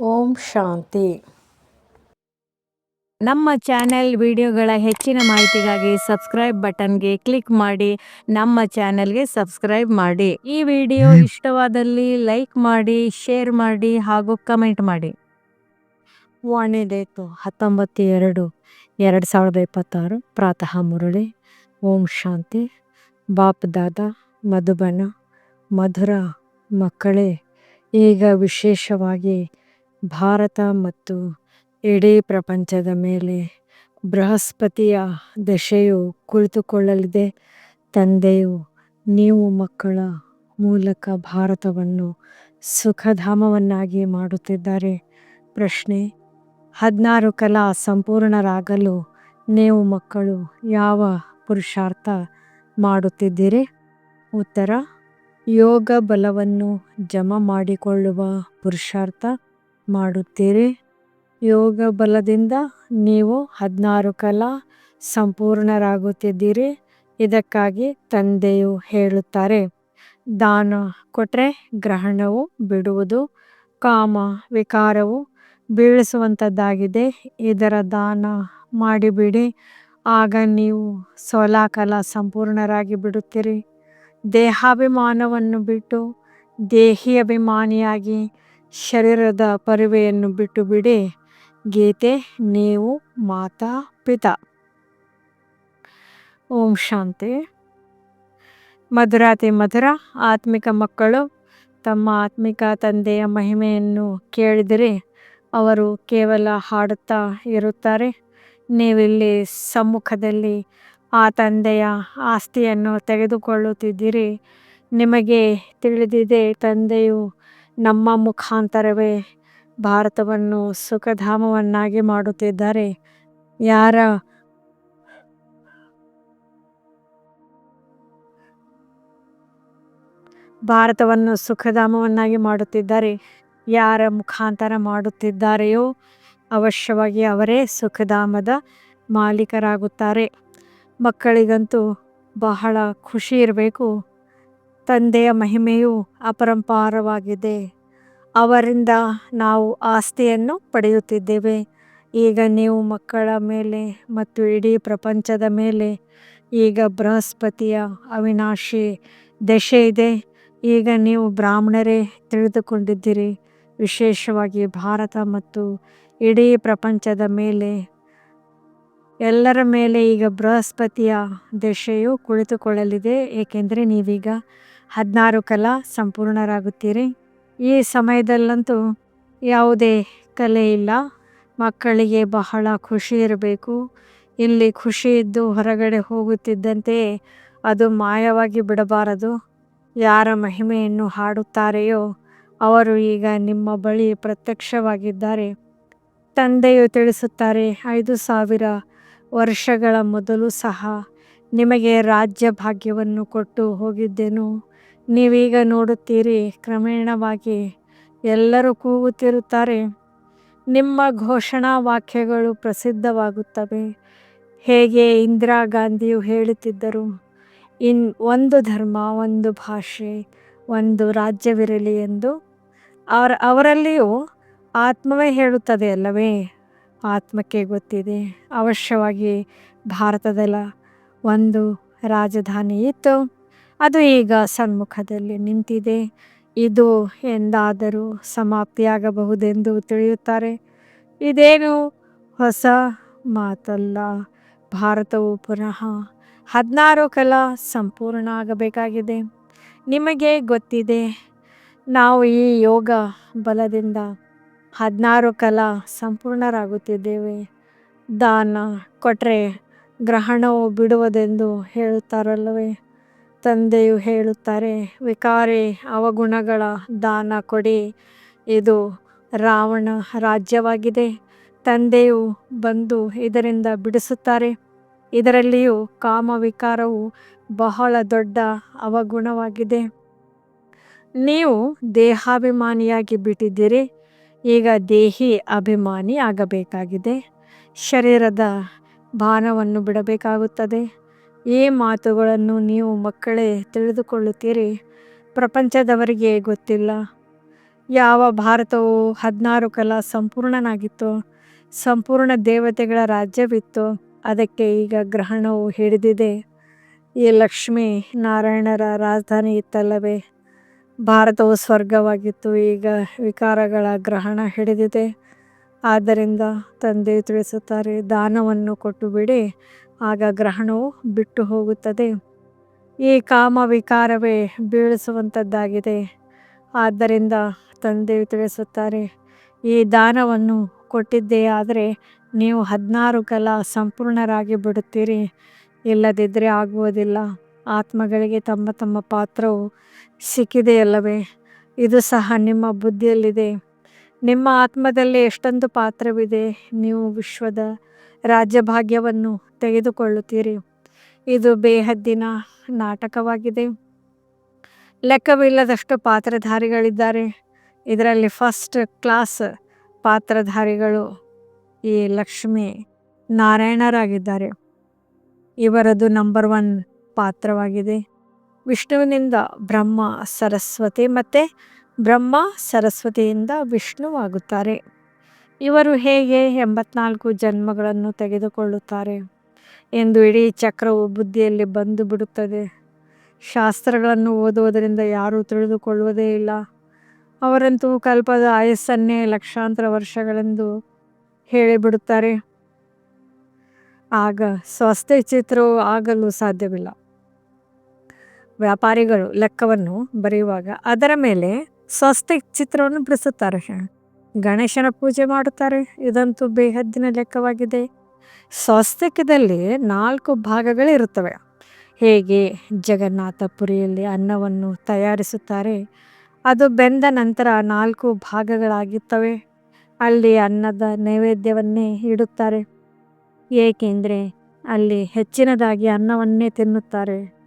ಓಂ ಶಾಂತಿ. ನಮ್ಮ ಚಾನೆಲ್ ವಿಡಿಯೋಗಳ ಹೆಚ್ಚಿನ ಮಾಹಿತಿಗಾಗಿ ಸಬ್ಸ್ಕ್ರೈಬ್ ಬಟನ್ಗೆ ಕ್ಲಿಕ್ ಮಾಡಿ ನಮ್ಮ ಚಾನೆಲ್ಗೆ ಸಬ್ಸ್ಕ್ರೈಬ್ ಮಾಡಿ. ಈ ವಿಡಿಯೋ ಇಷ್ಟವಾದಲ್ಲಿ ಲೈಕ್ ಮಾಡಿ ಶೇರ್ ಮಾಡಿ ಹಾಗೂ ಕಮೆಂಟ್ ಮಾಡಿ. ವಾಣಿ ಡೇಟು ಹತ್ತೊಂಬತ್ತು ಎರಡು ಎರಡು ಸಾವಿರದ ಇಪ್ಪತ್ತಾರು ಪ್ರಾತಃ ಮುರಳಿ ಓಂ ಶಾಂತಿ ಬಾಪ್ ದಾದ ಮಧುಬನ ಮಧುರ ಮಕ್ಕಳೇ ಈಗ ವಿಶೇಷವಾಗಿ ಭಾರತ ಮತ್ತು ಇಡೀ ಪ್ರಪಂಚದ ಮೇಲೆ ಬೃಹಸ್ಪತಿಯ ದಶೆಯು ಕುಳಿತುಕೊಳ್ಳಲಿದೆ. ತಂದೆಯು, ನೀವು ಮಕ್ಕಳ ಮೂಲಕ ಭಾರತವನ್ನು ಸುಖಧಾಮವನ್ನಾಗಿ ಮಾಡುತ್ತಿದ್ದಾರೆ. ಪ್ರಶ್ನೆ, ಹದಿನಾರು ಕಲಾ ಸಂಪೂರ್ಣರಾಗಲು ನೀವು ಮಕ್ಕಳು ಯಾವ ಪುರುಷಾರ್ಥ ಮಾಡುತ್ತಿದ್ದೀರಿ? ಉತ್ತರ ಯೋಗ ಬಲವನ್ನು ಜಮಾ ಮಾಡಿಕೊಳ್ಳುವ ಪುರುಷಾರ್ಥ. ಮಾಡುತ್ತೀರಿ? ಯೋಗ ಬಲದಿಂದ ನೀವು ಹದಿನಾರು ಕಲ ಸಂಪೂರ್ಣರಾಗುತ್ತಿದ್ದೀರಿ. ಇದಕ್ಕಾಗಿ ತಂದೆಯು ಹೇಳುತ್ತಾರೆ, ದಾನ ಕೊಟ್ಟರೆ ಗ್ರಹಣವು ಬಿಡುವುದು, ಕಾಮ ವಿಕಾರವು ಬೀಳಿಸುವಂಥದ್ದಾಗಿದೆ ಇದರ ದಾನ ಮಾಡಿಬಿಡಿ. ಆಗ ನೀವು ಸೋಲಾಕಲ ಸಂಪೂರ್ಣರಾಗಿ ಬಿಡುತ್ತೀರಿ. ದೇಹಾಭಿಮಾನವನ್ನು ಬಿಟ್ಟು ದೇಹಿ ಅಭಿಮಾನಿಯಾಗಿ ಶರೀರದ ಪರಿವೆಯನ್ನು ಬಿಟ್ಟು ಬಿಡಿ. ಗೀತೆ, ನೀವು ಮಾತಾ ಪಿತಾ. ಓಂ ಶಾಂತಿ. ಮಧುರಾತಿ ಮಧುರ, ಆತ್ಮಿಕ ಮಕ್ಕಳು, ತಮ್ಮ ಆತ್ಮಿಕ ತಂದೆಯ ಮಹಿಮೆಯನ್ನು ಕೇಳಿದರೆ. ಅವರು ಕೇವಲ ಹಾಡುತ್ತಾ ಇರುತ್ತಾರೆ. ನೀವಿಲ್ಲಿ ಸಮ್ಮುಖದಲ್ಲಿ ಆ ತಂದೆಯ ಆಸ್ತಿಯನ್ನು ತೆಗೆದುಕೊಳ್ಳುತ್ತಿದ್ದೀರಿ. ನಿಮಗೆ ತಿಳಿದಿದೆ ತಂದೆಯು ನಮ್ಮ ಮುಖಾಂತರವೇ ಭಾರತವನ್ನು ಸುಖಧಾಮವನ್ನಾಗಿ ಮಾಡುತ್ತಿದ್ದಾರೆ. ಯಾರ ಭಾರತವನ್ನು ಸುಖಧಾಮವನ್ನಾಗಿ ಮಾಡುತ್ತಿದ್ದಾರೆ, ಯಾರ ಮುಖಾಂತರ ಮಾಡುತ್ತಿದ್ದಾರೆಯೋ ಅವಶ್ಯವಾಗಿ ಅವರೇ ಸುಖಧಾಮದ ಮಾಲೀಕರಾಗುತ್ತಾರೆ. ಮಕ್ಕಳಿಗಂತೂ ಬಹಳ ಖುಷಿ ಇರಬೇಕು. ತಂದೆಯ ಮಹಿಮೆಯು ಅಪರಂಪಾರವಾಗಿದೆ. ಅವರಿಂದ ನಾವು ಆಸ್ತಿಯನ್ನು ಪಡೆಯುತ್ತಿದ್ದೇವೆ. ಈಗ ನೀವು ಮಕ್ಕಳ ಮೇಲೆ ಮತ್ತು ಇಡೀ ಪ್ರಪಂಚದ ಮೇಲೆ ಈಗ ಬೃಹಸ್ಪತಿಯ ಅವಿನಾಶಿ ದಶೆ ಇದೆ. ಈಗ ನೀವು ಬ್ರಾಹ್ಮಣರೇ ತಿಳಿದುಕೊಂಡಿದ್ದೀರಿ. ವಿಶೇಷವಾಗಿ ಭಾರತ ಮತ್ತು ಇಡೀ ಪ್ರಪಂಚದ ಮೇಲೆ. ಎಲ್ಲರ ಮೇಲೆ ಈಗ ಬೃಹಸ್ಪತಿಯ ದಶೆಯು ಕುಳಿತುಕೊಳ್ಳಲಿದೆ. ಏಕೆಂದರೆ ನೀವೀಗ ಹದಿನಾರು ಕಲಾ ಸಂಪೂರ್ಣರಾಗುತ್ತೀರಿ. ಈ ಸಮಯದಲ್ಲಂತೂ ಯಾವುದೇ ಕಲೆ ಇಲ್ಲ. ಮಕ್ಕಳಿಗೆ ಬಹಳ ಖುಷಿ ಇರಬೇಕು. ಇಲ್ಲಿ ಖುಷಿ ಇದ್ದು ಹೊರಗಡೆ ಹೋಗುತ್ತಿದ್ದಂತೆಯೇ ಅದು ಮಾಯವಾಗಿ ಬಿಡಬಾರದು. ಯಾರ ಮಹಿಮೆಯನ್ನು ಹಾಡುತ್ತಾರೆಯೋ ಅವರು ಈಗ ನಿಮ್ಮ ಬಳಿ ಪ್ರತ್ಯಕ್ಷವಾಗಿದ್ದಾರೆ. ತಂದೆಯು ತಿಳಿಸುತ್ತಾರೆ, ಐದು ಸಾವಿರ ವರ್ಷಗಳ ಮೊದಲು ಸಹ ನಿಮಗೆ ರಾಜ್ಯ ಭಾಗ್ಯವನ್ನು ಕೊಟ್ಟು ಹೋಗಿದ್ದೆನು. ನೀವೀಗ ನೋಡುತ್ತೀರಿ, ಕ್ರಮೇಣವಾಗಿ ಎಲ್ಲರೂ ಕೂಗುತ್ತಿರುತ್ತಾರೆ. ನಿಮ್ಮ ಘೋಷಣಾ ವಾಕ್ಯಗಳು ಪ್ರಸಿದ್ಧವಾಗುತ್ತವೆ. ಹೇಗೆ ಇಂದಿರಾ ಗಾಂಧಿಯು ಹೇಳುತ್ತಿದ್ದರು, ಇನ್ ಒಂದು ಧರ್ಮ, ಒಂದು ಭಾಷೆ, ಒಂದು ರಾಜ್ಯವಿರಲಿ ಎಂದು. ಅವರ, ಅವರಲ್ಲಿಯೂ ಆತ್ಮವೇ ಹೇಳುತ್ತದೆ ಅಲ್ಲವೇ? ಆತ್ಮಕ್ಕೆ ಗೊತ್ತಿದೆ. ಅವಶ್ಯವಾಗಿ ಭಾರತದಲ್ಲ ಒಂದು ರಾಜಧಾನಿ ಇತ್ತು ಅದು ಈಗ ಸನ್ಮುಖದಲ್ಲಿ ನಿಂತಿದೆ. ಇದು ಎಂದಾದರೂ ಸಮಾಪ್ತಿಯಾಗಬಹುದೆಂದು ತಿಳಿಯುತ್ತಾರೆ. ಇದೇನು ಹೊಸ ಮಾತಲ್ಲ. ಭಾರತವು ಪುನಃ ಹದಿನಾರು ಕಲಾ ಸಂಪೂರ್ಣ ಆಗಬೇಕಾಗಿದೆ. ನಿಮಗೆ ಗೊತ್ತಿದೆ, ನಾವು ಈ ಯೋಗ ಬಲದಿಂದ ಹದಿನಾರು ಕಲಾ ಸಂಪೂರ್ಣರಾಗುತ್ತಿದ್ದೇವೆ. ದಾನ ಕೊಟ್ಟರೆ ಗ್ರಹಣವು ಬಿಡುವುದೆಂದು ಹೇಳುತ್ತಾರಲ್ಲವೇ? ತಂದೆಯು ಹೇಳುತ್ತಾರೆ, ವಿಕಾರಿ, ಅವಗುಣಗಳ ದಾನ ಕೊಡಿ. ಇದು ರಾವಣ ರಾಜ್ಯವಾಗಿದೆ. ತಂದೆಯು ಬಂದು ಇದರಿಂದ ಬಿಡಿಸುತ್ತಾರೆ. ಇದರಲ್ಲಿಯೂ ಕಾಮ ವಿಕಾರವು ಬಹಳ ದೊಡ್ಡ ಅವಗುಣವಾಗಿದೆ. ನೀವು ದೇಹಾಭಿಮಾನಿಯಾಗಿ ಬಿಟ್ಟಿದ್ದೀರಿ. ಈಗ ದೇಹಿ ಅಭಿಮಾನಿ ಆಗಬೇಕಾಗಿದೆ. ಶರೀರದ ಭಾನವನ್ನು ಬಿಡಬೇಕಾಗುತ್ತದೆ. ಈ ಮಾತುಗಳನ್ನು ನೀವು ಮಕ್ಕಳೇ ತಿಳಿದುಕೊಳ್ಳುತ್ತೀರಿ? ಪ್ರಪಂಚದವರಿಗೆ ಗೊತ್ತಿಲ್ಲ. ಯಾವ ಭಾರತವು ಹದಿನಾರು ಕಲ ಸಂಪೂರ್ಣನಾಗಿತ್ತು, ಸಂಪೂರ್ಣ ದೇವತೆಗಳ ರಾಜ್ಯವಿತ್ತು, ಅದಕ್ಕೆ ಈಗ ಗ್ರಹಣವು ಹಿಡಿದಿದೆ. ಈ ಲಕ್ಷ್ಮೀ ನಾರಾಯಣರ ರಾಜಧಾನಿ ಇತ್ತಲ್ಲವೇ? ಭಾರತವು ಸ್ವರ್ಗವಾಗಿತ್ತು, ಈಗ ವಿಕಾರಗಳ ಗ್ರಹಣ ಹಿಡಿದಿದೆ. ಆದ್ದರಿಂದ ತಂದೆ ತಿಳಿಸುತ್ತಾರೆ, ದಾನವನ್ನು ಕೊಟ್ಟು ಬಿಡಿ ಆಗ ಗ್ರಹಣವು ಬಿಟ್ಟು ಹೋಗುತ್ತದೆ. ಈ ಕಾಮ ವಿಕಾರವೇ ಬೀಳಿಸುವಂಥದ್ದಾಗಿದೆ ಆದ್ದರಿಂದ ತಂದೆಯು ತಿಳಿಸುತ್ತಾರೆ, ಈ ದಾನವನ್ನು ಕೊಟ್ಟಿದ್ದೇ ಆದರೆ ನೀವು ಹದಿನಾರು ಕಲ ಸಂಪೂರ್ಣರಾಗಿ ಬಿಡುತ್ತೀರಿ. ಇಲ್ಲದಿದ್ದರೆ ಆಗುವುದಿಲ್ಲ. ಆತ್ಮಗಳಿಗೆ ತಮ್ಮ ತಮ್ಮ ಪಾತ್ರವು ಸಿಕ್ಕಿದೆಯಲ್ಲವೇ ಇದು ಸಹ ನಿಮ್ಮ ಬುದ್ಧಿಯಲ್ಲಿದೆ. ನಿಮ್ಮ ಆತ್ಮದಲ್ಲಿ ಎಷ್ಟೊಂದು ಪಾತ್ರವಿದೆ. ನೀವು ವಿಶ್ವದ ರಾಜ್ಯಭಾಗ್ಯವನ್ನು ತೆಗೆದುಕೊಳ್ಳುತ್ತೀರಿ. ಇದು ಬೇಹದ್ದಿನ ನಾಟಕವಾಗಿದೆ. ಲೆಕ್ಕವಿಲ್ಲದಷ್ಟು ಪಾತ್ರಧಾರಿಗಳಿದ್ದಾರೆ. ಇದರಲ್ಲಿ ಫಸ್ಟ್ ಕ್ಲಾಸ್ ಪಾತ್ರಧಾರಿಗಳು ಈ ಲಕ್ಷ್ಮಿ ನಾರಾಯಣರಾಗಿದ್ದಾರೆ. ಇವರದು ನಂಬರ್ ಒನ್ ಪಾತ್ರವಾಗಿದೆ. ವಿಷ್ಣುವಿನಿಂದ ಬ್ರಹ್ಮ ಸರಸ್ವತಿ ಮತ್ತು ಬ್ರಹ್ಮ ಸರಸ್ವತಿಯಿಂದ ವಿಷ್ಣುವಾಗುತ್ತಾರೆ. ಇವರು ಹೇಗೆ ಎಂಬತ್ನಾಲ್ಕು ಜನ್ಮಗಳನ್ನು ತೆಗೆದುಕೊಳ್ಳುತ್ತಾರೆ ಎಂದು ಇಡೀ ಚಕ್ರವು ಬುದ್ಧಿಯಲ್ಲಿ ಬಂದು ಬಿಡುತ್ತದೆ. ಶಾಸ್ತ್ರಗಳನ್ನು ಓದುವುದರಿಂದ ಯಾರೂ ತಿಳಿದುಕೊಳ್ಳುವುದೇ ಇಲ್ಲ. ಅವರಂತೂ ಕಲ್ಪದ ಆಯಸ್ಸನ್ನೇ ಲಕ್ಷಾಂತರ ವರ್ಷಗಳೆಂದು ಹೇಳಿಬಿಡುತ್ತಾರೆ. ಆಗ ಸ್ವಸ್ಥ ಚಿತ್ರವು ಆಗಲು ಸಾಧ್ಯವಿಲ್ಲ. ವ್ಯಾಪಾರಿಗಳು ಲೆಕ್ಕವನ್ನು ಬರೆಯುವಾಗ ಅದರ ಮೇಲೆ ಸ್ವಸ್ತಿಕ್ ಚಿತ್ರವನ್ನು ಬಿಡಿಸುತ್ತಾರೆ. ಗಣೇಶನ ಪೂಜೆ ಮಾಡುತ್ತಾರೆ. ಇದಂತೂ ಬೇಹದ್ದಿನ ಲೆಕ್ಕವಾಗಿದೆ. ಸ್ವಸ್ತಿಕದಲ್ಲಿ ನಾಲ್ಕು ಭಾಗಗಳಿರುತ್ತವೆ. ಹೇಗೆ? ಜಗನ್ನಾಥಪುರಿಯಲ್ಲಿ ಅನ್ನವನ್ನು ತಯಾರಿಸುತ್ತಾರೆ. ಅದು ಬೆಂದ ನಂತರ ನಾಲ್ಕು ಭಾಗಗಳಾಗುತ್ತವೆ ಅಲ್ಲಿ ಅನ್ನದ ನೈವೇದ್ಯವನ್ನೇ ಇಡುತ್ತಾರೆ. ಏಕೆಂದರೆ ಅಲ್ಲಿ ಹೆಚ್ಚಿನದಾಗಿ ಅನ್ನವನ್ನೇ ತಿನ್ನುತ್ತಾರೆ.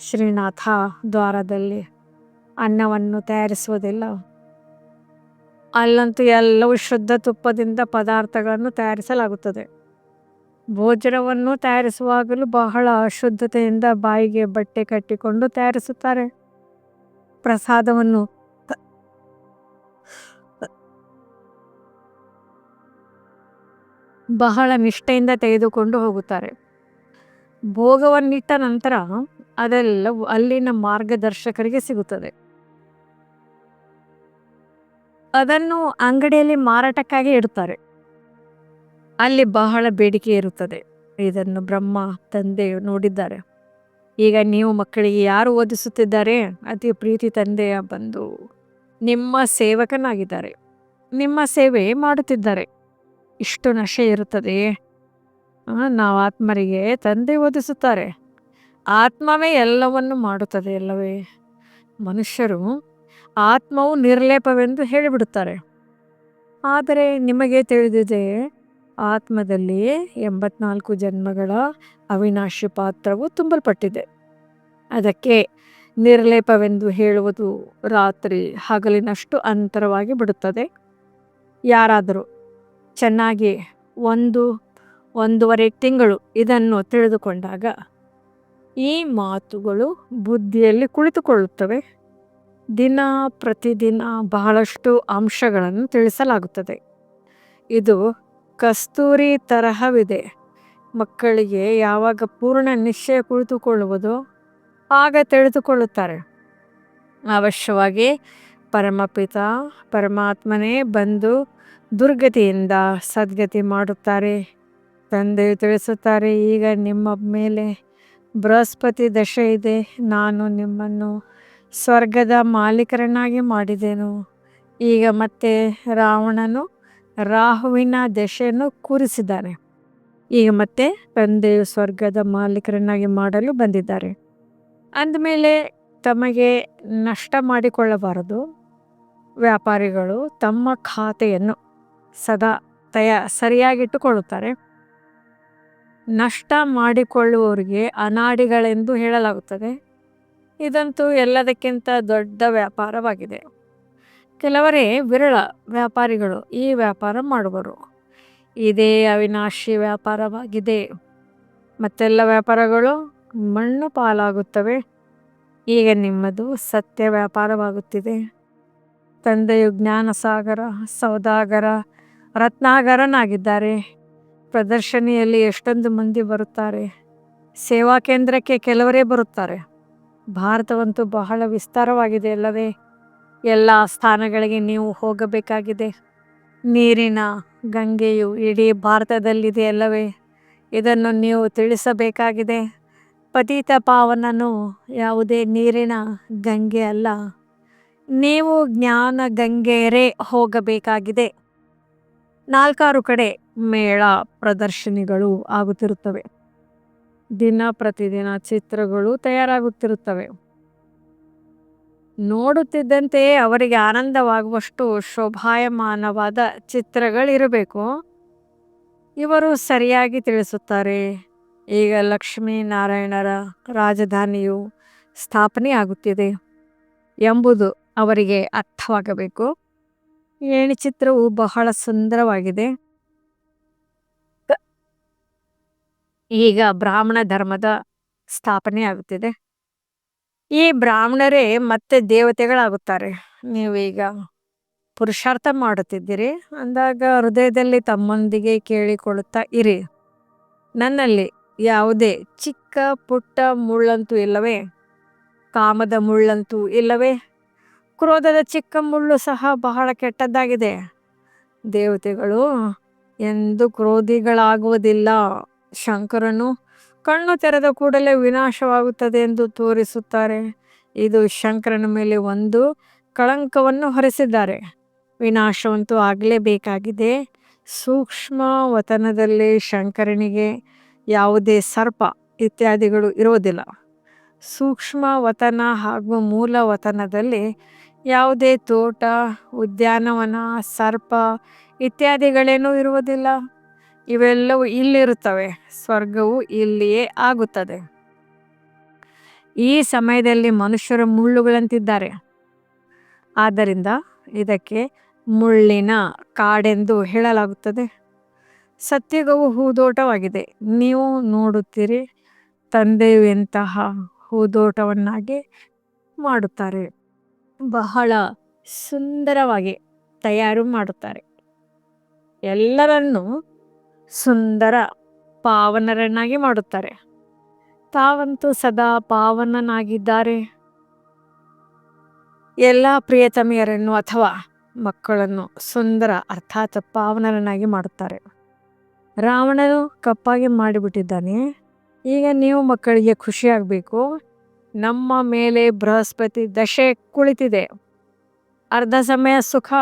ಶ್ರೀನಾಥ ದ್ವಾರದಲ್ಲಿ ಅನ್ನವನ್ನು ತಯಾರಿಸುವುದಿಲ್ಲ. ಅಲ್ಲಂತೂ ಎಲ್ಲವೂ ಶುದ್ಧ ತುಪ್ಪದಿಂದ ಪದಾರ್ಥಗಳನ್ನು ತಯಾರಿಸಲಾಗುತ್ತದೆ. ಭೋಜನವನ್ನು ತಯಾರಿಸುವಾಗಲೂ ಬಹಳ ಅಶುದ್ಧತೆಯಿಂದ ಬಾಯಿಗೆ ಬಟ್ಟೆ ಕಟ್ಟಿಕೊಂಡು ತಯಾರಿಸುತ್ತಾರೆ. ಪ್ರಸಾದವನ್ನು ಬಹಳ ನಿಷ್ಠೆಯಿಂದ ತೆಗೆದುಕೊಂಡು ಹೋಗುತ್ತಾರೆ. ಭೋಗವನ್ನಿಟ್ಟ ನಂತರ ಅದೆಲ್ಲ ಅಲ್ಲಿನ ಮಾರ್ಗದರ್ಶಕರಿಗೆ ಸಿಗುತ್ತದೆ. ಅದನ್ನು ಅಂಗಡಿಯಲ್ಲಿ ಮಾರಾಟಕ್ಕಾಗಿ ಇಡ್ತಾರೆ. ಅಲ್ಲಿ ಬಹಳ ಬೇಡಿಕೆ ಇರುತ್ತದೆ. ಇದನ್ನು ಬ್ರಹ್ಮ ತಂದೆ ನೋಡಿದ್ದಾರೆ. ಈಗ ನೀವು ಮಕ್ಕಳಿಗೆ ಯಾರು ಓದಿಸುತ್ತಿದ್ದಾರೆ? ಅತಿ ಪ್ರೀತಿ ತಂದೆಯ ಬಂದು ನಿಮ್ಮ ಸೇವಕನಾಗಿದ್ದಾರೆ. ನಿಮ್ಮ ಸೇವೆ ಮಾಡುತ್ತಿದ್ದಾರೆ. ಇಷ್ಟು ನಶೆ ಇರುತ್ತದೆ. ನಾವು ಆತ್ಮರಿಗೆ ತಂದೆ ಓದಿಸುತ್ತಾರೆ. ಆತ್ಮವೇ ಎಲ್ಲವನ್ನು ಮಾಡುತ್ತದೆ ಎಲ್ಲವೇ ಮನುಷ್ಯರು ಆತ್ಮವು ನಿರ್ಲೇಪವೆಂದು ಹೇಳಿಬಿಡುತ್ತಾರೆ. ಆದರೆ ನಿಮಗೆ ತಿಳಿದಿದೆ, ಆತ್ಮದಲ್ಲಿ ಎಂಬತ್ನಾಲ್ಕು ಜನ್ಮಗಳ ಅವಿನಾಶಿ ಪಾತ್ರವು ತುಂಬಲ್ಪಟ್ಟಿದೆ. ಅದಕ್ಕೆ ನಿರ್ಲೇಪವೆಂದು ಹೇಳುವುದು ರಾತ್ರಿ ಹಗಲಿನಷ್ಟು ಅಂತರವಾಗಿ ಬಿಡುತ್ತದೆ. ಯಾರಾದರೂ ಚೆನ್ನಾಗಿ ಒಂದು, ಒಂದೂವರೆ ತಿಂಗಳು ಇದನ್ನು ತಿಳಿದುಕೊಂಡಾಗ ಈ ಮಾತುಗಳು ಬುದ್ಧಿಯಲ್ಲಿ ಕುಳಿತುಕೊಳ್ಳುತ್ತವೆ. ದಿನ ಪ್ರತಿದಿನ ಬಹಳಷ್ಟು ಅಂಶಗಳನ್ನು ತಿಳಿಸಲಾಗುತ್ತದೆ. ಇದು ಕಸ್ತೂರಿ ತರಹವಿದೆ. ಮಕ್ಕಳಿಗೆ ಯಾವಾಗ ಪೂರ್ಣ ನಿಶ್ಚಯ ಕುಳಿತುಕೊಳ್ಳುವುದು ಆಗ ತಿಳಿದುಕೊಳ್ಳುತ್ತಾರೆ. ಅವಶ್ಯವಾಗಿ ಪರಮಪಿತ, ಪರಮಾತ್ಮನೇ ಬಂದು ದುರ್ಗತಿಯಿಂದ ಸದ್ಗತಿ ಮಾಡುತ್ತಾರೆ. ತಂದೆ ತಿಳಿಸುತ್ತಾರೆ, ಈಗ ನಿಮ್ಮ ಮೇಲೆ ಬೃಹಸ್ಪತಿ ದಶೆ ಇದೆ, ನಾನು ನಿಮ್ಮನ್ನು ಸ್ವರ್ಗದ ಮಾಲೀಕರನ್ನಾಗಿ ಮಾಡಿದೆನು. ಈಗ ಮತ್ತೆ ರಾವಣನು ರಾಹುವಿನ ದಶೆಯನ್ನು ಕೂರಿಸಿದ್ದಾನೆ. ಈಗ ಮತ್ತೆ ತಂದೆಯು ಸ್ವರ್ಗದ ಮಾಲೀಕರನ್ನಾಗಿ ಮಾಡಲು ಬಂದಿದ್ದಾರೆ. ಅಂದಮೇಲೆ ತಮಗೆ ನಷ್ಟ ಮಾಡಿಕೊಳ್ಳಬಾರದು. ವ್ಯಾಪಾರಿಗಳು ತಮ್ಮ ಖಾತೆಯನ್ನು ಸದಾ ತಯ, ಸರಿಯಾಗಿಟ್ಟುಕೊಳ್ಳುತ್ತಾರೆ. ನಷ್ಟ ಮಾಡಿಕೊಳ್ಳುವವರಿಗೆ ಅನಾಡಿಗಳೆಂದು ಹೇಳಲಾಗುತ್ತದೆ. ಇದಂತೂ ಎಲ್ಲದಕ್ಕಿಂತ ದೊಡ್ಡ ವ್ಯಾಪಾರವಾಗಿದೆ. ಕೆಲವರೇ ವಿರಳ ವ್ಯಾಪಾರಿಗಳು ಈ ವ್ಯಾಪಾರ ಮಾಡುವರು. ಇದೇ ಅವಿನಾಶಿ ವ್ಯಾಪಾರವಾಗಿದೆ. ಮತ್ತೆಲ್ಲ ವ್ಯಾಪಾರಗಳು ಮಣ್ಣು ಪಾಲಾಗುತ್ತವೆ. ಈಗ ನಿಮ್ಮದು ಸತ್ಯ ವ್ಯಾಪಾರವಾಗುತ್ತಿದೆ. ತಂದೆಯು ಜ್ಞಾನಸಾಗರ, ಸೌದಾಗರ, ರತ್ನಾಗರನಾಗಿದ್ದಾರೆ. ಪ್ರದರ್ಶನಿಯಲ್ಲಿ ಎಷ್ಟೊಂದು ಮಂದಿ ಬರುತ್ತಾರೆ. ಸೇವಾ ಕೇಂದ್ರಕ್ಕೆ ಕೆಲವರೇ ಬರುತ್ತಾರೆ. ಭಾರತವಂತೂ ಬಹಳ ವಿಸ್ತಾರವಾಗಿದೆ ಅಲ್ಲವೇ? ಎಲ್ಲ ಸ್ಥಾನಗಳಿಗೆ ನೀವು ಹೋಗಬೇಕಾಗಿದೆ. ನೀರಿನ ಗಂಗೆಯು ಇಡೀ ಭಾರತದಲ್ಲಿದೆ ಅಲ್ಲವೇ? ಇದನ್ನು ನೀವು ತಿಳಿಸಬೇಕಾಗಿದೆ. ಪತಿತ ಪಾವನನು ಯಾವುದೇ ನೀರಿನ ಗಂಗೆ ಅಲ್ಲ. ನೀವು ಜ್ಞಾನ ಗಂಗೆಯರೇ ಹೋಗಬೇಕಾಗಿದೆ. ನಾಲ್ಕಾರು ಕಡೆ ಮೇಳ ಪ್ರದರ್ಶನಿಗಳು ಆಗುತ್ತಿರುತ್ತವೆ. ದಿನ ಪ್ರತಿದಿನ ಚಿತ್ರಗಳು ತಯಾರಾಗುತ್ತಿರುತ್ತವೆ. ನೋಡುತ್ತಿದ್ದಂತೆಯೇ ಅವರಿಗೆ ಆನಂದವಾಗುವಷ್ಟು ಶೋಭಾಯಮಾನವಾದ ಚಿತ್ರಗಳಿರಬೇಕು. ಇವರು ಸರಿಯಾಗಿ ತಿಳಿಸುತ್ತಾರೆ. ಈಗ ಲಕ್ಷ್ಮೀನಾರಾಯಣರ ರಾಜಧಾನಿಯು ಸ್ಥಾಪನೆಯಾಗುತ್ತಿದೆ ಎಂಬುದು ಅವರಿಗೆ ಅರ್ಥವಾಗಬೇಕು. ಏಣಿ ಚಿತ್ರವು ಬಹಳ ಸುಂದರವಾಗಿದೆ. ಈಗ ಬ್ರಾಹ್ಮಣ ಧರ್ಮದ ಸ್ಥಾಪನೆ ಆಗುತ್ತಿದೆ. ಈ ಬ್ರಾಹ್ಮಣರೇ ಮತ್ತೆ ದೇವತೆಗಳಾಗುತ್ತಾರೆ. ನೀವೀಗ ಪುರುಷಾರ್ಥ ಮಾಡುತ್ತಿದ್ದೀರಿ. ಅಂದಾಗ ಹೃದಯದಲ್ಲಿ ತಮ್ಮೊಂದಿಗೆ ಕೇಳಿಕೊಳ್ಳುತ್ತಾ ಇರಿ. ನನ್ನಲ್ಲಿ ಯಾವುದೇ ಚಿಕ್ಕ, ಪುಟ್ಟ ಮುಳ್ಳಂತೂ ಇಲ್ಲವೇ? ಕಾಮದ ಮುಳ್ಳಂತೂ ಇಲ್ಲವೇ? ಕ್ರೋಧದ ಚಿಕ್ಕ ಮುಳ್ಳು ಸಹ ಬಹಳ ಕೆಟ್ಟದ್ದಾಗಿದೆ. ದೇವತೆಗಳು ಎಂದು ಕ್ರೋಧಿಗಳಾಗುವುದಿಲ್ಲ. ಶಂಕರನು, ಕಣ್ಣು ತೆರೆದ ಕೂಡಲೇ ವಿನಾಶವಾಗುತ್ತದೆ ಎಂದು ತೋರಿಸುತ್ತಾರೆ. ಇದು ಶಂಕರನ ಮೇಲೆ ಒಂದು ಕಳಂಕವನ್ನು ಹೊರಿಸಿದ್ದಾರೆ. ವಿನಾಶವಂತೂ ಆಗಲೇಬೇಕಾಗಿದೆ. ಸೂಕ್ಷ್ಮ ವತನದಲ್ಲಿ ಶಂಕರನಿಗೆ ಯಾವುದೇ ಸರ್ಪ ಇತ್ಯಾದಿಗಳು ಇರುವುದಿಲ್ಲ ಸೂಕ್ಷ್ಮ ವತನ ಹಾಗೂ ಮೂಲ ವತನದಲ್ಲಿ ಯಾವುದೇ ತೋಟ, ಉದ್ಯಾನವನ, ಸರ್ಪ ಇತ್ಯಾದಿಗಳೇನೂ ಇರುವುದಿಲ್ಲ. ಇವೆಲ್ಲವೂ ಇಲ್ಲಿರುತ್ತವೆ. ಸ್ವರ್ಗವು ಇಲ್ಲಿಯೇ ಆಗುತ್ತದೆ. ಈ ಸಮಯದಲ್ಲಿ ಮನುಷ್ಯರು ಮುಳ್ಳುಗಳಂತಿದ್ದಾರೆ. ಆದ್ದರಿಂದ ಇದಕ್ಕೆ ಮುಳ್ಳಿನ ಕಾಡೆಂದು ಹೇಳಲಾಗುತ್ತದೆ. ಸತ್ಯಗವು ಹೂದೋಟವಾಗಿದೆ. ನೀವು ನೋಡುತ್ತೀರಿ, ತಂದೆಯು ಎಂತಹ ಹೂದೋಟವನ್ನಾಗಿ ಮಾಡುತ್ತಾರೆ. ಬಹಳ ಸುಂದರವಾಗಿ ತಯಾರು ಮಾಡುತ್ತಾರೆ. ಎಲ್ಲರನ್ನೂ ಸುಂದರ ಪಾವನರನ್ನಾಗಿ ಮಾಡುತ್ತಾರೆ. ತಾವಂತೂ ಸದಾ ಪಾವನನಾಗಿದ್ದಾರೆ. ಎಲ್ಲ ಪ್ರಿಯತಮಿಯರನ್ನು ಅಥವಾ ಮಕ್ಕಳನ್ನು ಸುಂದರ ಅರ್ಥಾತ್ ಪಾವನರನ್ನಾಗಿ ಮಾಡುತ್ತಾರೆ. ರಾವಣನು ಕಪ್ಪಾಗಿ ಮಾಡಿಬಿಟ್ಟಿದ್ದಾನೆ. ಈಗ ನೀವು ಮಕ್ಕಳಿಗೆ ಖುಷಿಯಾಗಬೇಕು. ನಮ್ಮ ಮೇಲೆ ಬೃಹಸ್ಪತಿ ದಶೆ ಕುಳಿತಿದೆ. ಅರ್ಧ ಸಮಯ ಸುಖ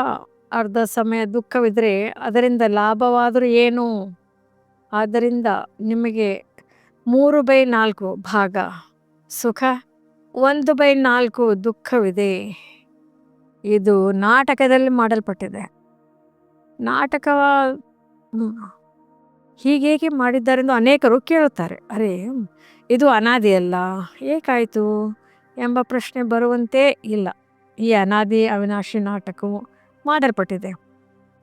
ಅರ್ಧ ಸಮಯ ದುಃಖವಿದ್ರೆ ಅದರಿಂದ ಲಾಭವಾದರೂ ಏನು? ಆದ್ದರಿಂದ ನಿಮಗೆ ಮೂರು ಬೈ ನಾಲ್ಕು ಭಾಗ. ಸುಖ, ಒಂದು ಬೈ ನಾಲ್ಕು ದುಃಖವಿದೆ. ಇದು ನಾಟಕದಲ್ಲಿ ಮಾಡಲ್ಪಟ್ಟಿದೆ. ನಾಟಕ ಹೀಗೇಗೆ ಮಾಡಿದ್ದಾರೆಂದು ಅನೇಕರು ಕೇಳುತ್ತಾರೆ. ಅರೆ, ಇದು ಅನಾದಿಯಲ್ಲ ಏಕಾಯಿತು ಎಂಬ ಪ್ರಶ್ನೆ ಬರುವಂತೆ ಇಲ್ಲ. ಈ ಅನಾದಿ ಅವಿನಾಶಿ ನಾಟಕವು ಮಾಡಲ್ಪಟ್ಟಿದೆ.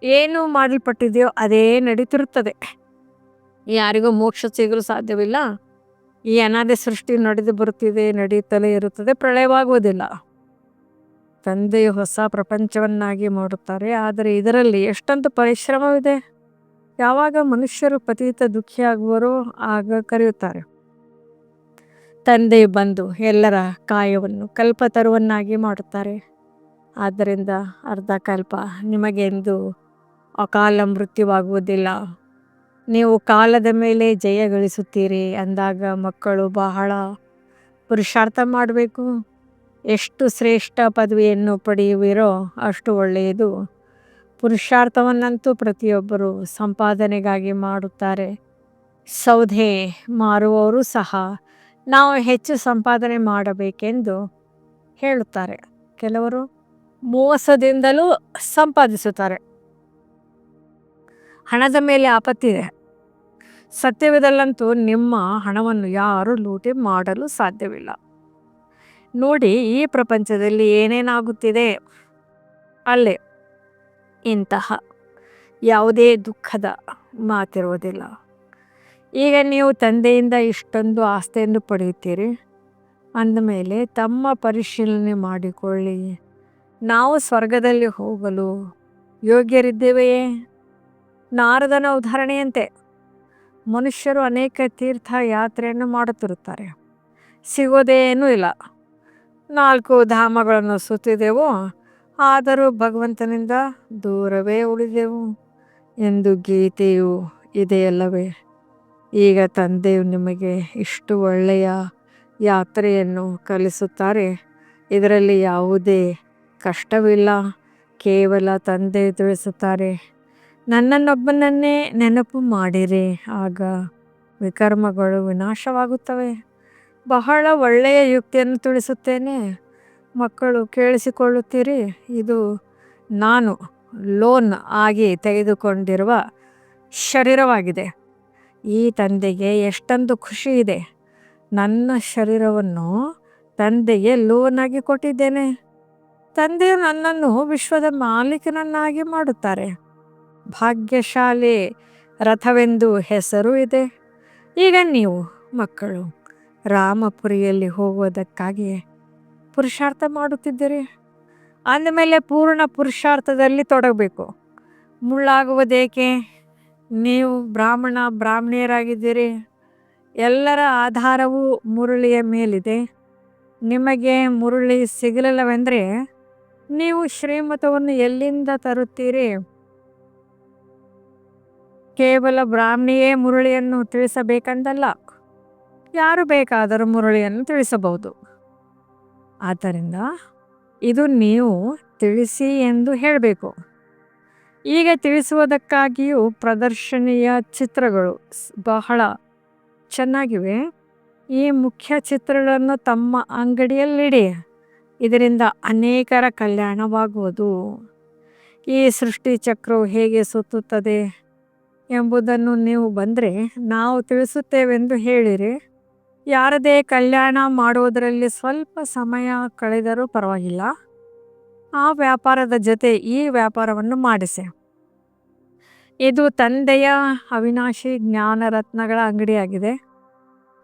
ಏನು ಮಾಡಲ್ಪಟ್ಟಿದೆಯೋ ಅದೇ ನಡೀತಿರುತ್ತದೆ. ಯಾರಿಗೂ ಮೋಕ್ಷ ಸಿಗಲು ಸಾಧ್ಯವಿಲ್ಲ. ಈ ಅನಾದೆ ಸೃಷ್ಟಿ ನಡೆದು ಬರುತ್ತಿದೆ, ನಡೆಯುತ್ತಲೇ ಇರುತ್ತದೆ, ಪ್ರಳಯವಾಗುವುದಿಲ್ಲ. ತಂದೆಯು ಹೊಸ ಪ್ರಪಂಚವನ್ನಾಗಿ ಮಾಡುತ್ತಾರೆ, ಆದರೆ ಇದರಲ್ಲಿ ಎಷ್ಟೊಂದು ಪರಿಶ್ರಮವಿದೆ. ಯಾವಾಗ ಮನುಷ್ಯರು ಪತೀತ ದುಃಖಿಯಾಗುವರೋ ಆಗ ಕರೆಯುತ್ತಾರೆ. ತಂದೆಯು ಬಂದು ಎಲ್ಲರ ಕಾಯವನ್ನು, ಕಲ್ಪತರುವನ್ನಾಗಿ ಮಾಡುತ್ತಾರೆ. ಆದ್ದರಿಂದ ಅರ್ಧಕಲ್ಪ ನಿಮಗೆಂದು ಅಕಾಲ ಮೃತ್ಯುವಾಗುವುದಿಲ್ಲ. ನೀವು ಕಾಲದ ಮೇಲೆ ಜಯ ಗಳಿಸುತ್ತೀರಿ ಅಂದಾಗ ಮಕ್ಕಳು ಬಹಳ ಪುರುಷಾರ್ಥ ಮಾಡಬೇಕು. ಎಷ್ಟು ಶ್ರೇಷ್ಠ ಪದವಿಯನ್ನು ಪಡೆಯುವಿರೋ ಅಷ್ಟು ಒಳ್ಳೆಯದು. ಪುರುಷಾರ್ಥವನ್ನಂತೂ ಪ್ರತಿಯೊಬ್ಬರು ಸಂಪಾದನೆಗಾಗಿ ಮಾಡುತ್ತಾರೆ. ಸೌದೆ ಮಾರುವವರು ಸಹ ನಾವು ಹೆಚ್ಚು ಸಂಪಾದನೆ ಮಾಡಬೇಕೆಂದು ಹೇಳುತ್ತಾರೆ. ಕೆಲವರು ಮೋಸದಿಂದಲೂ ಸಂಪಾದಿಸುತ್ತಾರೆ. ಹಣದ ಮೇಲೆ ಆಪತ್ತಿದೆ ಸತ್ಯವಿದಲ್ಲಂತೂ ನಿಮ್ಮ ಹಣವನ್ನು ಯಾರು ಲೂಟಿ ಮಾಡಲು ಸಾಧ್ಯವಿಲ್ಲ. ನೋಡಿ, ಈ ಪ್ರಪಂಚದಲ್ಲಿ ಏನೇನಾಗುತ್ತಿದೆ? ಅಲ್ಲೇ. ಇಂತಹ ಯಾವುದೇ ದುಃಖದ ಮಾತಿರುವುದಿಲ್ಲ. ಈಗ ನೀವು ತಂದೆಯಿಂದ ಇಷ್ಟೊಂದು ಆಸ್ತಿಯನ್ನು ಪಡೆಯುತ್ತೀರಿ. ಅಂದಮೇಲೆ ತಮ್ಮ ಪರಿಶೀಲನೆ ಮಾಡಿಕೊಳ್ಳಿ. ನಾವು ಸ್ವರ್ಗದಲ್ಲಿ ಹೋಗಲು ಯೋಗ್ಯರಿದ್ದೇವೆಯೇ? ನಾರದನ ಉದಾಹರಣೆಯಂತೆ, ಮನುಷ್ಯರು ಅನೇಕ ತೀರ್ಥ ಯಾತ್ರೆಯನ್ನು ಮಾಡುತ್ತಿರುತ್ತಾರೆ ಸಿಗೋದೇನೂ ಇಲ್ಲ. ನಾಲ್ಕು ಧಾಮಗಳನ್ನು ಸುತ್ತಿದೆವು. ಆದರೂ ಭಗವಂತನಿಂದ ದೂರವೇ ಉಳಿದೆವು ಎಂದು ಗೀತೆಯು ಇದೆಯಲ್ಲವೇ? ಈಗ ತಂದೆಯು ನಿಮಗೆ ಇಷ್ಟು ಒಳ್ಳೆಯ ಯಾತ್ರೆಯನ್ನು ಕಲಿಸುತ್ತಾರೆ. ಇದರಲ್ಲಿ ಯಾವುದೇ ಕಷ್ಟವಿಲ್ಲ, ಕೇವಲ ತಂದೆ ತಿಳಿಸುತ್ತಾರೆ. ನನ್ನನ್ನೊಬ್ಬನನ್ನೇ ನೆನಪು ಮಾಡಿರಿ, ಆಗ ವಿಕರ್ಮಗಳು ವಿನಾಶವಾಗುತ್ತವೆ. ಬಹಳ ಒಳ್ಳೆಯ ಯುಕ್ತಿಯನ್ನು ತಿಳಿಸುತ್ತೇನೆ. ಮಕ್ಕಳು ಕೇಳಿಸಿಕೊಳ್ಳುತ್ತೀರಿ, ಇದು ನಾನು ಲೋನ್ ಆಗಿ ತೆಗೆದುಕೊಂಡಿರುವ ಶರೀರವಾಗಿದೆ. ಈ ತಂದೆಗೆ ಎಷ್ಟೊಂದು ಖುಷಿ ಇದೆ. ನನ್ನ ಶರೀರವನ್ನು ತಂದೆಗೆ ಲೋನಾಗಿ ಕೊಟ್ಟಿದ್ದೇನೆ. ತಂದೆಯು ನನ್ನನ್ನು ವಿಶ್ವದ ಮಾಲೀಕನನ್ನಾಗಿ ಮಾಡುತ್ತಾರೆ. ಭಾಗ್ಯಶಾಲಿ ರಥವೆಂದು ಹೆಸರು ಇದೆ. ಈಗ ನೀವು, ಮಕ್ಕಳು, ರಾಮಪುರಿಯಲ್ಲಿ ಹೋಗುವುದಕ್ಕಾಗಿ ಪುರುಷಾರ್ಥ ಮಾಡುತ್ತಿದ್ದೀರಿ. ಅಂದಮೇಲೆ ಪೂರ್ಣ ಪುರುಷಾರ್ಥದಲ್ಲಿ ತೊಡಗಬೇಕು. ಮುಳ್ಳಾಗುವುದೇಕೆ? ನೀವು ಬ್ರಾಹ್ಮಣ, ಬ್ರಾಹ್ಮಣಿಯರಾಗಿದ್ದೀರಿ. ಎಲ್ಲರ ಆಧಾರವು ಮುರುಳಿಯ ಮೇಲಿದೆ. ನಿಮಗೆ ಮುರುಳಿ ಸಿಗಲಿಲ್ಲವೆಂದರೆ ನೀವು ಶ್ರೀಮತವನ್ನು ಎಲ್ಲಿಂದ ತರುತ್ತೀರಿ? ಕೇವಲ ಬ್ರಾಹ್ಮಣಿಯೇ ಮುರಳಿಯನ್ನು ತಿಳಿಸಬೇಕಂದಲ್ಲ. ಯಾರು ಬೇಕಾದರೂ ಮುರಳಿಯನ್ನು ತಿಳಿಸಬಹುದು. ಆದ್ದರಿಂದ ಇದು ನೀವು ತಿಳಿಸಿ ಎಂದು ಹೇಳಬೇಕು. ಈಗ ತಿಳಿಸುವುದಕ್ಕಾಗಿಯೂ ಪ್ರದರ್ಶನೀಯ ಚಿತ್ರಗಳು ಬಹಳ ಚೆನ್ನಾಗಿವೆ. ಈ ಮುಖ್ಯ ಚಿತ್ರಗಳನ್ನು ತಮ್ಮ ಅಂಗಡಿಯಲ್ಲಿಡಿ. ಇದರಿಂದ ಅನೇಕರ ಕಲ್ಯಾಣವಾಗುವುದು. ಈ ಸೃಷ್ಟಿ ಚಕ್ರವು ಹೇಗೆ ಸುತ್ತುತ್ತದೆ ಎಂಬುದನ್ನು ನೀವು ಬಂದರೆ ನಾವು ತಿಳಿಸುತ್ತೇವೆಂದು ಹೇಳಿರಿ. ಯಾರದೇ ಕಲ್ಯಾಣ ಮಾಡುವುದರಲ್ಲಿ ಸ್ವಲ್ಪ ಸಮಯ ಕಳೆದರೂ ಪರವಾಗಿಲ್ಲ. ಆ ವ್ಯಾಪಾರದ ಜೊತೆ ಈ ವ್ಯಾಪಾರವನ್ನು ಮಾಡಿಸಿ. ಇದು ತಂದೆಯ ಅವಿನಾಶಿ ಜ್ಞಾನರತ್ನಗಳ ಅಂಗಡಿಯಾಗಿದೆ.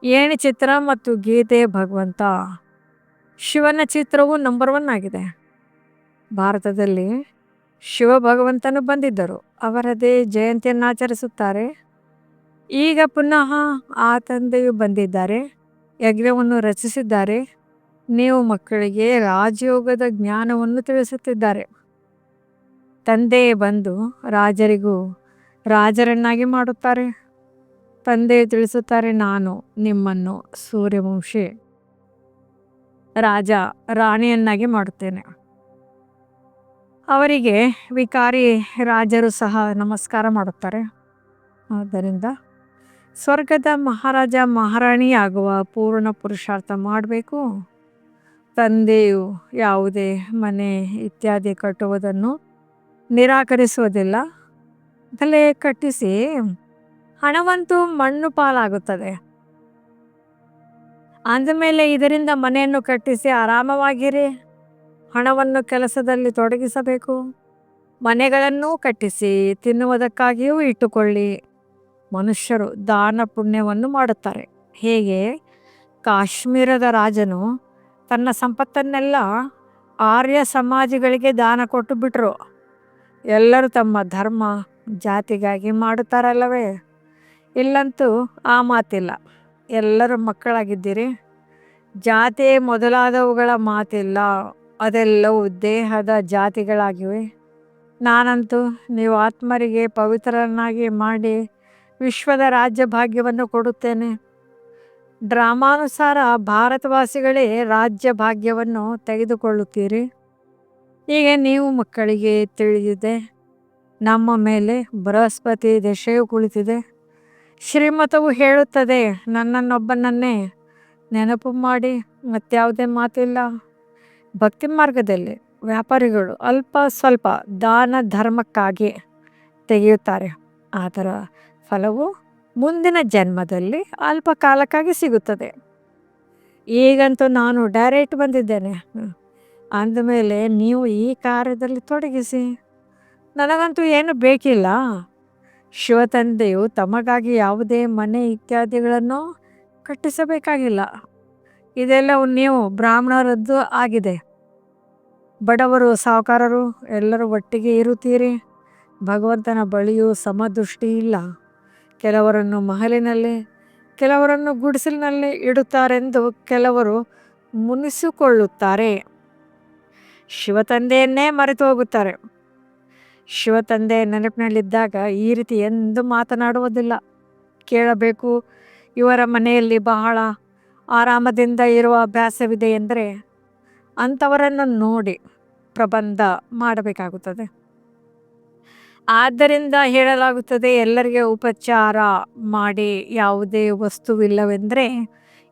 ಏಣಿ ಚಿತ್ರ ಮತ್ತು ಗೀತೆ ಭಗವಂತ. ಶಿವನ ಚಿತ್ರವು ನಂಬರ್ ಒನ್ ಆಗಿದೆ. ಭಾರತದಲ್ಲಿ ಶಿವ ಭಗವಂತನು ಬಂದಿದ್ದರು. ಅವರದೇ ಜಯಂತಿಯನ್ನು ಆಚರಿಸುತ್ತಾರೆ. ಈಗ ಪುನಃ ಆ ತಂದೆಯು ಬಂದಿದ್ದಾರೆ. ಯಜ್ಞವನ್ನು ರಚಿಸಿದ್ದಾರೆ. ನೀವು ಮಕ್ಕಳಿಗೆ ರಾಜಯೋಗದ ಜ್ಞಾನವನ್ನು ತಿಳಿಸುತ್ತಿದ್ದಾರೆ. ತಂದೆ ಬಂದು ರಾಜರಿಗೂ ರಾಜರನ್ನಾಗಿ ಮಾಡುತ್ತಾರೆ. ತಂದೆ ತಿಳಿಸುತ್ತಾರೆ, ನಾನು ನಿಮ್ಮನ್ನು ಸೂರ್ಯವಂಶಿ ರಾಜ ರಾಣಿಯನ್ನಾಗಿ ಮಾಡುತ್ತೇನೆ. ಅವರಿಗೆ ವಿಕಾರಿ ರಾಜರು ಸಹ ನಮಸ್ಕಾರ ಮಾಡುತ್ತಾರೆ. ಆದ್ದರಿಂದ ಸ್ವರ್ಗದ ಮಹಾರಾಜ ಮಹಾರಾಣಿಯಾಗುವ ಪೂರ್ಣ ಪುರುಷಾರ್ಥ ಮಾಡಬೇಕು. ತಂದೆಯು ಯಾವುದೇ ಮನೆ ಇತ್ಯಾದಿ ಕಟ್ಟುವುದನ್ನು ನಿರಾಕರಿಸುವುದಿಲ್ಲ. ತಲೆ ಕಟ್ಟಿಸಿ ಹಣವಂತೂ ಮಣ್ಣು ಪಾಲಾಗುತ್ತದೆ. ಅಂದಮೇಲೆ ಇದರಿಂದ ಮನೆಯನ್ನು ಕಟ್ಟಿಸಿ ಆರಾಮವಾಗಿರಿ. ಹಣವನ್ನು ಕೆಲಸದಲ್ಲಿ ತೊಡಗಿಸಬೇಕು. ಮನೆಗಳನ್ನು ಕಟ್ಟಿಸಿ ತಿನ್ನುವುದಕ್ಕಾಗಿಯೂ ಇಟ್ಟುಕೊಳ್ಳಿ. ಮನುಷ್ಯರು ದಾನ ಪುಣ್ಯವನ್ನು ಮಾಡುತ್ತಾರೆ. ಹೇಗೆ? ಕಾಶ್ಮೀರದ ರಾಜನು ತನ್ನ ಸಂಪತ್ತನ್ನೆಲ್ಲ ಆರ್ಯ ಸಮಾಜಗಳಿಗೆ ದಾನ ಕೊಟ್ಟು ಬಿಟ್ಟರು ಎಲ್ಲರೂ ತಮ್ಮ ಧರ್ಮ ಜಾತಿಗಾಗಿ ಮಾಡುತ್ತಾರಲ್ಲವೇ? ಇಲ್ಲಂತೂ ಆ ಮಾತಿಲ್ಲ. ಎಲ್ಲರೂ ಮಕ್ಕಳಾಗಿದ್ದೀರಿ? ಜಾತಿ ಮೊದಲಾದವುಗಳ ಮಾತಿಲ್ಲ, ಅದೆಲ್ಲವೂ ದೇಹದ ಜಾತಿಗಳಾಗಿವೆ. ನಾನಂತೂ ನೀವು ಆತ್ಮರಿಗೆ ಪವಿತ್ರರನ್ನಾಗಿ ಮಾಡಿ ವಿಶ್ವದ ರಾಜ್ಯ ಭಾಗ್ಯವನ್ನು ಕೊಡುತ್ತೇನೆ. ಡ್ರಾಮಾನುಸಾರ ಭಾರತವಾಸಿಗಳೇ ರಾಜ್ಯ ಭಾಗ್ಯವನ್ನು ತೆಗೆದುಕೊಳ್ಳುತ್ತೀರಿ. ಹೀಗೆ ನೀವು ಮಕ್ಕಳಿಗೆ ತಿಳಿದಿದೆ. ನಮ್ಮ ಮೇಲೆ ಬೃಹಸ್ಪತಿ ದಶೆಯು ಕುಳಿತಿದೆ. ಶ್ರೀಮತವು ಹೇಳುತ್ತದೆ, ನನ್ನನ್ನೊಬ್ಬನನ್ನೇ ನೆನಪು ಮಾಡಿ ಮತ್ಯಾವುದೇ ಮಾತಿಲ್ಲ. ಭಕ್ತಿ ಮಾರ್ಗದಲ್ಲಿ ವ್ಯಾಪಾರಿಗಳು ಅಲ್ಪ ಸ್ವಲ್ಪ ದಾನ ಧರ್ಮಕ್ಕಾಗಿ ತೆಗೆಯುತ್ತಾರೆ. ಅದರ ಫಲವು ಮುಂದಿನ ಜನ್ಮದಲ್ಲಿ ಅಲ್ಪ ಕಾಲಕ್ಕಾಗಿ ಸಿಗುತ್ತದೆ. ಈಗಂತೂ ನಾನು ಡೈರೆಕ್ಟ್ ಬಂದಿದ್ದೇನೆ. ಅಂದಮೇಲೆ ನೀವು ಈ ಕಾರ್ಯದಲ್ಲಿ ತೊಡಗಿಸಿ. ನನಗಂತೂ ಏನು ಬೇಕಿಲ್ಲ. ಶಿವತಂದೆಯು ತಮಗಾಗಿ ಯಾವುದೇ ಮನೆ ಇತ್ಯಾದಿಗಳನ್ನು ಕಟ್ಟಿಸಬೇಕಾಗಿಲ್ಲ. ಇದೆಲ್ಲವೂ ನೀವು ಬ್ರಾಹ್ಮಣರದ್ದು ಆಗಿದೆ. ಬಡವರು ಸಾಹುಕಾರರು, ಎಲ್ಲರೂ ಒಟ್ಟಿಗೆ ಇರುತ್ತೀರಿ. ಭಗವಂತನ ಬಳಿಯೂ ಸಮದೃಷ್ಟಿ ಇಲ್ಲ. ಕೆಲವರನ್ನು ಮಹಲಿನಲ್ಲಿ, ಕೆಲವರನ್ನು ಗುಡಿಸಲಿನಲ್ಲಿ ಇಡುತ್ತಾರೆಂದು ಕೆಲವರು ಮುನಿಸಿಕೊಳ್ಳುತ್ತಾರೆ. ಶಿವತಂದೆಯನ್ನೇ ಮರೆತು ಹೋಗುತ್ತಾರೆ ಶಿವತಂದೆ ನೆನಪಿನಲ್ಲಿದ್ದಾಗ ಈ ರೀತಿ ಎಂದು ಮಾತನಾಡುವುದಿಲ್ಲ. ಕೇಳಬೇಕು, ಇವರ ಮನೆಯಲ್ಲಿ ಬಹಳ ಆರಾಮದಿಂದ ಇರುವ ಅಭ್ಯಾಸವಿದೆ ಎಂದರೆ ಅಂಥವರನ್ನು ನೋಡಿ ಪ್ರಬಂಧ ಮಾಡಬೇಕಾಗುತ್ತದೆ. ಆದ್ದರಿಂದ ಹೇಳಲಾಗುತ್ತದೆ, ಎಲ್ಲರಿಗೆ ಉಪಚಾರ ಮಾಡಿ ಯಾವುದೇ ವಸ್ತುವಿಲ್ಲವೆಂದರೆ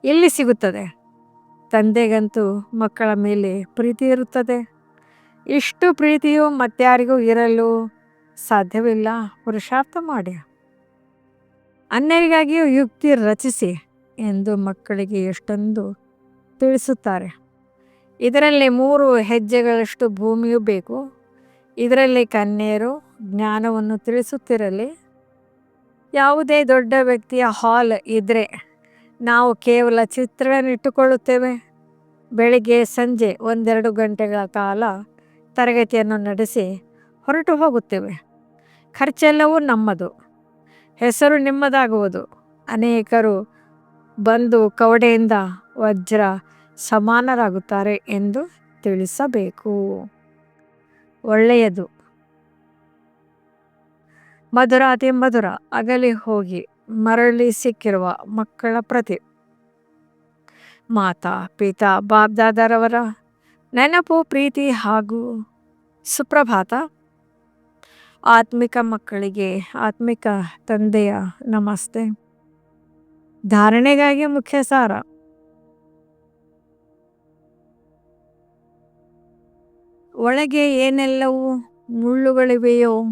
ಎಲ್ಲಿ ಸಿಗುತ್ತದೆ. ತಂದೆಗಂತೂ ಮಕ್ಕಳ ಮೇಲೆ ಪ್ರೀತಿ ಇರುತ್ತದೆ. ಇಷ್ಟು ಪ್ರೀತಿಯು ಮತ್ತಾರಿಗೂ ಇರಲು ಸಾಧ್ಯವಿಲ್ಲ. ಪುರುಷಾರ್ಥ ಮಾಡಿ. ಅನ್ಯರಿಗಾಗಿಯೂ ಯುಕ್ತಿ ರಚಿಸಿ ಎಂದು ಮಕ್ಕಳಿಗೆ ಎಷ್ಟೊಂದು ತಿಳಿಸುತ್ತಾರೆ. ಇದರಲ್ಲಿ ಮೂರು ಹೆಜ್ಜೆಗಳಷ್ಟು ಭೂಮಿಯೂ ಬೇಕು. ಇದರಲ್ಲಿ ಕನ್ಯೆಯರು ಜ್ಞಾನವನ್ನು ತಿಳಿಸುತ್ತಿರಲಿ. ಯಾವುದೇ ದೊಡ್ಡ ವ್ಯಕ್ತಿಯ ಹಾಲ್ ಇದ್ದರೆ ನಾವು ಕೇವಲ ಚಿತ್ರವನ್ನು ಇಟ್ಟುಕೊಳ್ಳುತ್ತೇವೆ ಬೆಳಿಗ್ಗೆ ಸಂಜೆ ಒಂದೆರಡು ಗಂಟೆಗಳ ಕಾಲ ತರಗತಿಯನ್ನು ನಡೆಸಿ ಹೊರಟು ಹೋಗುತ್ತೇವೆ. ಖರ್ಚೆಲ್ಲವೂ ನಮ್ಮದು. ಹೆಸರು ನಿಮ್ಮದಾಗುವುದು. ಅನೇಕರು ಬಂದು ಕವಡೆಯಿಂದ ವಜ್ರ ಸಮಾನರಾಗುತ್ತಾರೆ ಎಂದು ತಿಳಿಸಬೇಕು. ಒಳ್ಳೆಯದು. ಮಧುರಾತಿ ಮಧುರ, ಅಗಲಿ ಹೋಗಿ ಮರಳಿ ಸಿಕ್ಕಿರುವ ಮಕ್ಕಳ ಪ್ರತಿ. ಮಾತಾ, ಪಿತಾ ಬಾಬ್ದಾದರವರ ನೆನಪು, ಪ್ರೀತಿ ಹಾಗೂ ಸುಪ್ರಭಾತ. ಆತ್ಮಿಕ ಮಕ್ಕಳಿಗೆ ಆತ್ಮಿಕ ತಂದೆಯ ನಮಸ್ತೆ. ಧಾರಣೆಗಾಗಿ ಮುಖ್ಯ ಸಾರ. ಒಳಗೆ ಏನೆಲ್ಲವೂ ಮುಳ್ಳುಗಳಿವೆಯೋ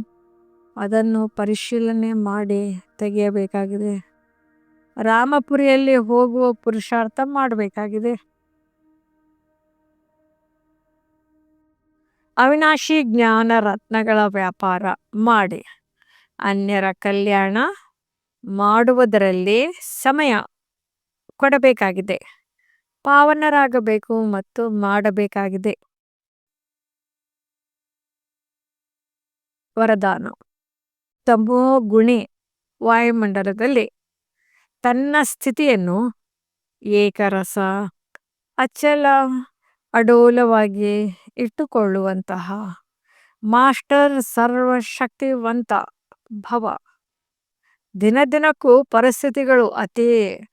ಅದನ್ನು ಪರಿಶೀಲನೆ ಮಾಡಿ ತೆಗೆಯಬೇಕಾಗಿದೆ. ರಾಮಪುರಿಯಲ್ಲಿ ಹೋಗುವ ಪುರುಷಾರ್ಥ ಮಾಡಬೇಕಾಗಿದೆ. ಅವಿನಾಶಿ ಜ್ಞಾನ ರತ್ನಗಳ ವ್ಯಾಪಾರ ಮಾಡಿ. ಅನ್ಯರ ಕಲ್ಯಾಣ ಮಾಡುವುದರಲ್ಲಿ ಸಮಯ ಕೊಡಬೇಕಾಗಿದೆ. ಪಾವನರಾಗಬೇಕು ಮತ್ತು ಮಾಡಬೇಕಾಗಿದೆ. ವರದಾನ. ತಮೋ ಗುಣಿ ವಾಯುಮಂಡಲದಲ್ಲಿ ತನ್ನ ಸ್ಥಿತಿಯನ್ನು ಏಕರಸ, ಅಚಲ ಅಡೋಲವಾಗಿ ಇಟ್ಟುಕೊಳ್ಳುವಂತಹ ಮಾಸ್ಟರ್ ಸರ್ವಶಕ್ತಿವಂತ ಭವ. ದಿನ ದಿನಕ್ಕೂ ಪರಿಸ್ಥಿತಿಗಳು ಅತಿ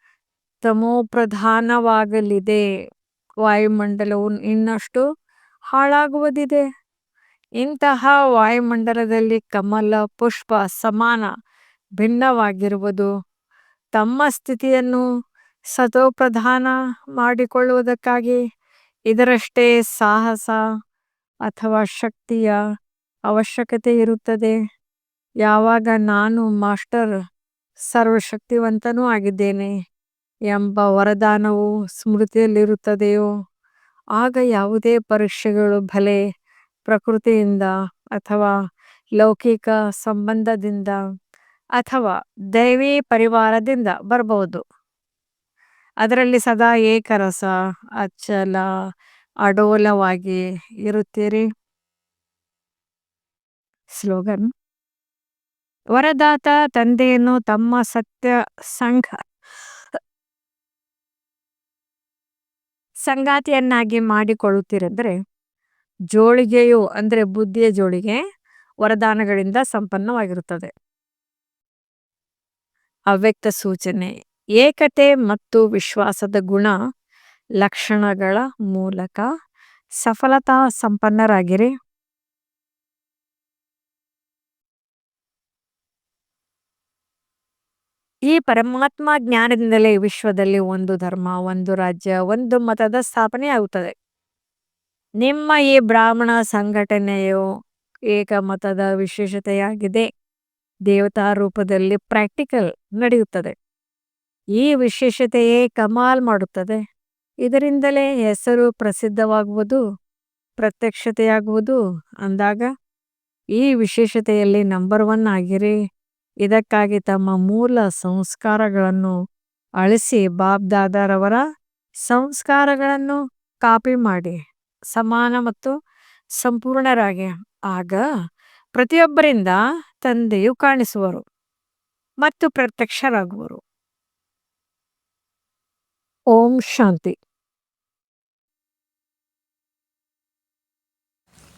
ತಮೋಪ್ರಧಾನವಾಗಲಿದೆ ವಾಯುಮಂಡಲವು ಇನ್ನಷ್ಟು ಹಾಳಾಗುವುದಿದೆ. ಇಂತಹ ವಾಯುಮಂಡಲದಲ್ಲಿ ಕಮಲ, ಪುಷ್ಪ, ಸಮಾನ, ಭಿನ್ನವಾಗಿರುವುದು ತಮ್ಮ ಸ್ಥಿತಿಯನ್ನು ಸತೋಪ್ರಧಾನ ಮಾಡಿಕೊಳ್ಳುವುದಕ್ಕಾಗಿ. ಇದರಷ್ಟೇ ಸಾಹಸ ಅಥವಾ ಶಕ್ತಿಯ ಅವಶ್ಯಕತೆ ಇರುತ್ತದೆ. ಯಾವಾಗ ನಾನು ಮಾಸ್ಟರ್ ಸರ್ವಶಕ್ತಿವಂತನೂ ಆಗಿದ್ದೇನೆ ಎಂಬ ವರದಾನವು ಸ್ಮೃತಿಯಲ್ಲಿರುತ್ತದೆಯೋ, ಆಗ ಯಾವುದೇ ಪರೀಕ್ಷೆಗಳು ಭಲೆ ಪ್ರಕೃತಿಯಿಂದ ಅಥವಾ ಲೌಕಿಕ ಸಂಬಂಧದಿಂದ ಅಥವಾ ದೈವೀ ಪರಿವಾರದಿಂದ ಬರಬಹುದು. ಅದರಲ್ಲಿ ಸದಾ ಏಕರಸ, ಅಚ್ಚಲ, ಅಡೋಲವಾಗಿ ಇರುತ್ತೀರಿ. ಸ್ಲೋಗನ್. ವರದಾತ ತಂದೆಯನ್ನು ತಮ್ಮ ಸತ್ಯ ಸಂಘ ಸಂಗಾತಿಯನ್ನಾಗಿ ಮಾಡಿಕೊಳ್ಳುತ್ತೀರೆಂದರೆ ಜೋಳಿಗೆಯು, ಅಂದರೆ ಬುದ್ಧಿಯ ಜೋಳಿಗೆ ವರದಾನಗಳಿಂದ ಸಂಪನ್ನವಾಗಿರುತ್ತದೆ. ಅವ್ಯಕ್ತ ಸೂಚನೆ. ಏಕತೆ ಮತ್ತು ವಿಶ್ವಾಸದ ಗುಣ ಲಕ್ಷಣಗಳ ಮೂಲಕ ಸಫಲತಾ ಸಂಪನ್ನರಾಗಿರಿ. ಈ ಪರಮಾತ್ಮ ಜ್ಞಾನದಿಂದಲೇ ವಿಶ್ವದಲ್ಲಿ ಒಂದು ಧರ್ಮ, ಒಂದು ರಾಜ್ಯ, ಒಂದು ಮತದ ಸ್ಥಾಪನೆ ಆಗುತ್ತದೆ. ನಿಮ್ಮ ಈ ಬ್ರಾಹ್ಮಣ ಸಂಘಟನೆಯು ಏಕಮತದ ವಿಶೇಷತೆಯಾಗಿದೆ. ದೇವತಾ ರೂಪದಲ್ಲಿ ಪ್ರಾಕ್ಟಿಕಲ್ ನಡೆಯುತ್ತದೆ. ಈ ವಿಶೇಷತೆಯೇ ಕಮಾಲ್ ಮಾಡುತ್ತದೆ. ಇದರಿಂದಲೇ ಹೆಸರು ಪ್ರಸಿದ್ಧವಾಗುವುದು, ಪ್ರತ್ಯಕ್ಷತೆಯಾಗುವುದು ಅಂದಾಗ, ಈ ವಿಶೇಷತೆಯಲ್ಲಿ ನಂಬರ್ ಒನ್ ಆಗಿರಿ. ಇದಕ್ಕಾಗಿ ತಮ್ಮ ಮೂಲ ಸಂಸ್ಕಾರಗಳನ್ನು ಅಳಿಸಿ ಬಾಬ್ದಾದರವರ ಸಂಸ್ಕಾರಗಳನ್ನು ಕಾಪಿ ಮಾಡಿ, ಸಮಾನ ಮತ್ತು ಸಂಪೂರ್ಣರಾಗಿ. ಆಗ ಪ್ರತಿಯೊಬ್ಬರಿಂದ ತಂದೆಯು ಕಾಣಿಸುವರು ಮತ್ತು ಪ್ರತ್ಯಕ್ಷರಾಗುವರು. ಓಂ ಶಾಂತಿ.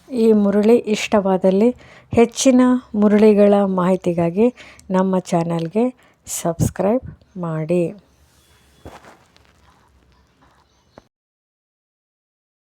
ಈ ಮುರಳಿ ಇಷ್ಟವಾದಲ್ಲಿ ಹೆಚ್ಚಿನ ಮುರಳಿಗಳ ಮಾಹಿತಿಗಾಗಿ ನಮ್ಮ ಚಾನಲ್ಗೆ ಸಬ್ಸ್ಕ್ರೈಬ್ ಮಾಡಿ.